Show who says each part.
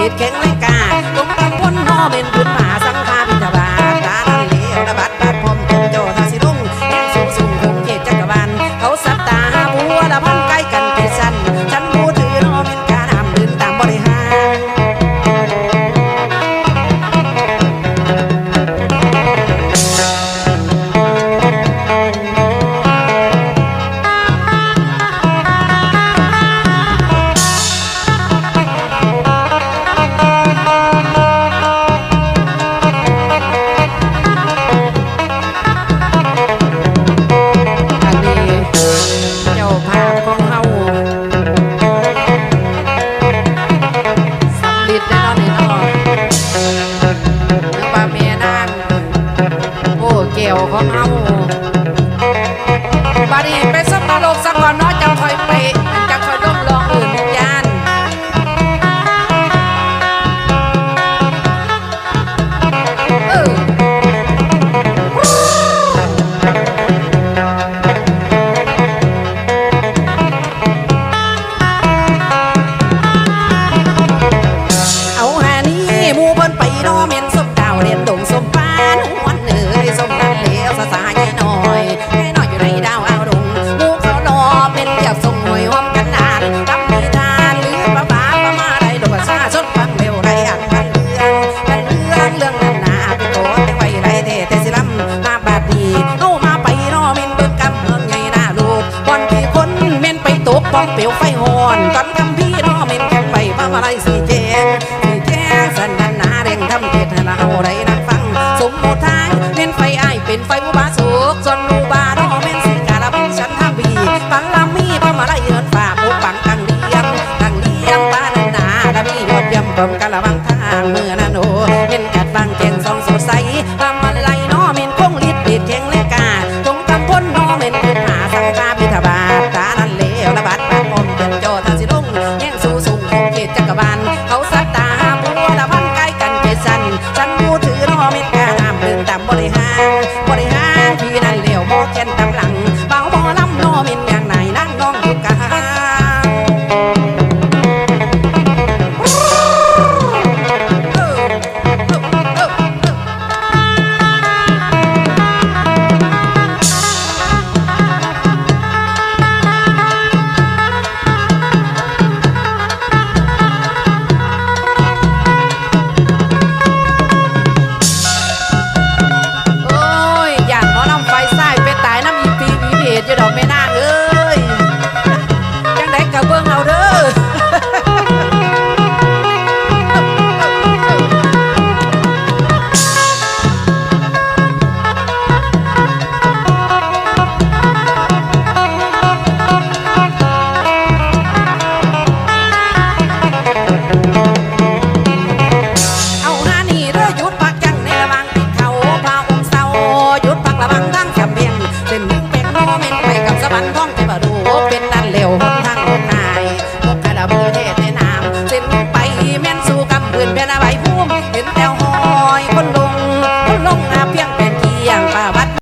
Speaker 1: it can องเปลวไฟหอนก่อนทำพี่ร้องเม็นแข็งไปมาอะไรสีแจงสีแจงสันดันนาเร่งทำเกตเราไรนักฟัง สมมุทางเน้นไฟไอเป็นไฟบุบาสุกจนรูบาดอเม็นสีกาลเป็นฉันทำบีปังลำมีพระมาไรเยินฝ่าผู้ปังกังเลียงกังเลียงบ้านนาละมียอดเยี่ยมกรมกาละมัง Bye.